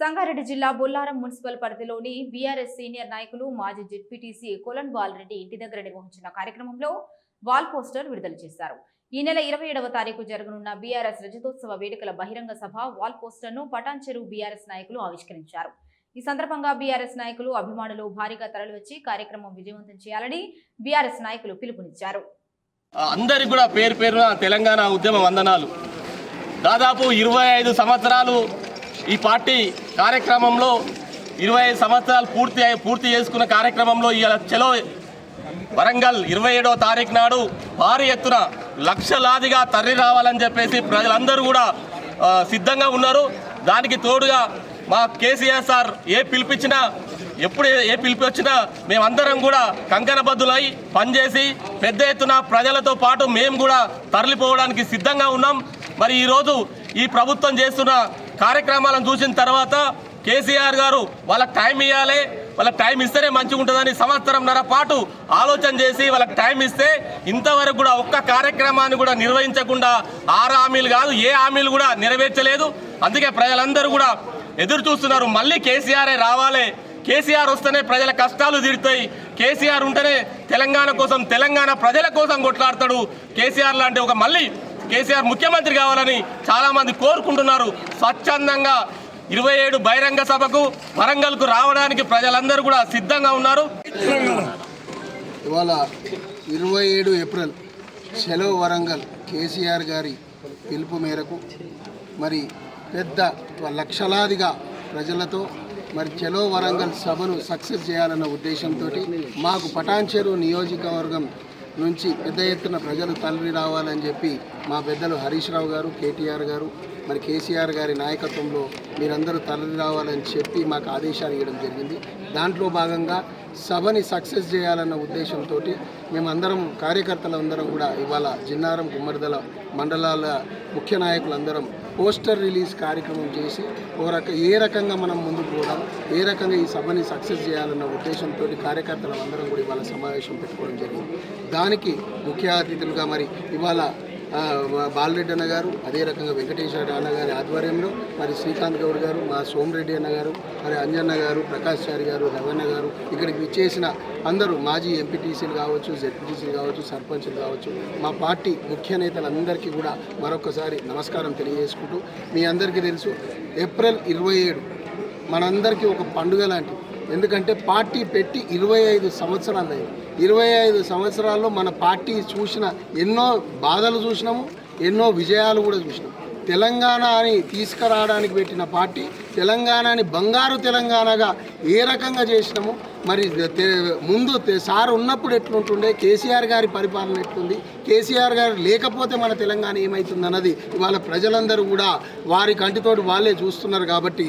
సంగారెడ్డి జిల్లా బొల్లారం మున్సిపల్ పరిధిలోని BRS senior నాయకులు మాజీ జెడ్పీటీసీ కొలన్ బాలరెడ్డి ఇంటి దగ్గర నిర్వహించిన కార్యక్రమంలో వాల్ పోస్టర్ విడుదల చేశారు. ఈ నెల ఇరవై ఏడవ తారీఖు జరగనున్న బీఆర్ఎస్ రజతోత్సవ వేడుకల బహిరంగ సభ వాల్ పోస్టర్ను పటాన్చెరు బీఆర్ఎస్ నాయకులు ఆవిష్కరించారు. ఈ సందర్భంగా బీఆర్ఎస్ నాయకులు అభిమానులు భారీగా తరలివచ్చి కార్యక్రమం విజయవంతం చేయాలని బీఆర్ఎస్ నాయకులు పిలుపునిచ్చారు. అందరికి కూడా పేరు పేరున తెలంగాణ ఉద్యమ వందనాలు. దాదాపు ఇరవై ఐదు సంవత్సరాలు ఈ పార్టీ కార్యక్రమంలో ఇరవై ఐదు సంవత్సరాలు పూర్తి అయి- పూర్తి చేసుకున్న కార్యక్రమంలో ఇవాళ చలో వరంగల్ ఇరవై ఏడవ తారీఖు నాడు భారీ ఎత్తున లక్షలాదిగా తరలి రావాలని చెప్పేసి ప్రజలందరూ కూడా సిద్ధంగా ఉన్నారు. దానికి తోడుగా మా కేసీఆర్ సార్ ఏ పిలిపించినా ఎప్పుడు ఏ- ఏ పిలిపి వచ్చినా మేమందరం కూడా కంకణబద్దులై పనిచేసి పెద్ద ఎత్తున ప్రజలతో పాటు మేము కూడా తరలిపోవడానికి సిద్ధంగా ఉన్నాం. మరి ఈరోజు ఈ ప్రభుత్వం చేస్తున్న కార్యక్రమాలను చూసిన తర్వాత కేసీఆర్ గారు వాళ్ళకి టైం ఇవ్వాలి వాళ్ళకి టైం ఇస్తేనే మంచిగా ఉంటుందని సంవత్సరంన్నర పాటు ఆలోచన చేసి వాళ్ళకి టైం ఇస్తే ఇంతవరకు కూడా ఒక్క కార్యక్రమాన్ని కూడా నిర్వహించకుండా ఆరు హామీలు కాదు ఏ హామీలు కూడా నెరవేర్చలేదు. అందుకే ప్రజలందరూ కూడా ఎదురు చూస్తున్నారు మళ్ళీ కేసీఆరే రావాలి. కేసీఆర్ వస్తేనే ప్రజల కష్టాలు తీరుతాయి. కేసీఆర్ ఉంటేనే తెలంగాణ కోసం తెలంగాణ ప్రజల కోసం కొట్లాడతాడు. కేసీఆర్ లాంటి ఒక మళ్ళీ కేసీఆర్ ముఖ్యమంత్రి కావాలని చాలామంది కోరుకుంటున్నారు. స్వచ్ఛందంగా ఇరవై ఏడు బహిరంగ సభకు వరంగల్కు రావడానికి ప్రజలందరూ కూడా సిద్ధంగా ఉన్నారు. ఇవాళ ఇరవై ఏడు ఏప్రిల్ సెలవు వరంగల్ కేసీఆర్ గారి పిలుపు మేరకు మరి పెద్ద లక్షలాదిగా ప్రజలతో మరి చెలో వరంగల్ సభను సక్సెస్ చేయాలన్న ఉద్దేశంతో మాకు పటాన్చెరు నియోజకవర్గం నుంచి పెద్ద ఎత్తున ప్రజలు తల్లి రావాలని చెప్పి మా పెద్దలు హరీష్ రావు గారు కేటీఆర్ గారు మరి కేసీఆర్ గారి నాయకత్వంలో మీరందరూ తరలి రావాలని చెప్పి మాకు ఆదేశాలు ఇవ్వడం జరిగింది. దాంట్లో భాగంగా సభని సక్సెస్ చేయాలన్న ఉద్దేశంతో మేమందరం కార్యకర్తలందరం కూడా ఇవాళ జిన్నారం కుమ్మరిదల మండలాల ముఖ్య నాయకులందరం పోస్టర్ రిలీజ్ కార్యక్రమం చేసి ఓ రక ఏ రకంగా మనం ముందుకు పోదాం ఏ రకంగా ఈ సభని సక్సెస్ చేయాలన్న ఉద్దేశంతో కార్యకర్తలు అందరం కూడా ఇవాళ సమావేశం పెట్టుకోవడం జరిగింది. దానికి ముఖ్య అతిథులుగా మరి ఇవాళ బాలరెడ్డి అన్న గారు అదే రకంగా వెంకటేశ్వర అన్న గారి ఆధ్వర్యంలో మరి శ్రీకాంత్ గౌడ్ గారు మా సోమరెడ్డి అన్న గారు మరి అంజన్న గారు ప్రకాష్ చారి గారు రవణ గారు ఇక్కడికి విచ్చేసిన అందరూ మాజీ ఎంపీటీసీలు కావచ్చు జెడ్పీటీసీలు కావచ్చు సర్పంచ్లు కావచ్చు మా పార్టీ ముఖ్య నేతలందరికీ కూడా మరొకసారి నమస్కారం తెలియజేసుకుంటూ మీ అందరికీ తెలుసు ఏప్రిల్ ఇరవై ఏడు మనందరికీ ఒక పండుగ లాంటిది. ఎందుకంటే పార్టీ పెట్టి ఇరవై ఐదు సంవత్సరాలు అయింది. ఇరవై ఐదు సంవత్సరాల్లో మన పార్టీ చూసిన ఎన్నో బాధలు చూసినాము ఎన్నో విజయాలు కూడా చూసినాం తెలంగాణ అని తీసుకురావడానికి పెట్టిన పార్టీ తెలంగాణని బంగారు తెలంగాణగా ఏ రకంగా చేసినాము మరి ముందు సార్ ఉన్నప్పుడు ఎట్లుంటుండే కేసీఆర్ గారి పరిపాలన ఎట్లుంది కేసీఆర్ గారు లేకపోతే మన తెలంగాణ ఏమవుతుంది అన్నది ఇవాళ ప్రజలందరూ కూడా వారి కంటితోటి వాళ్ళే చూస్తున్నారు కాబట్టి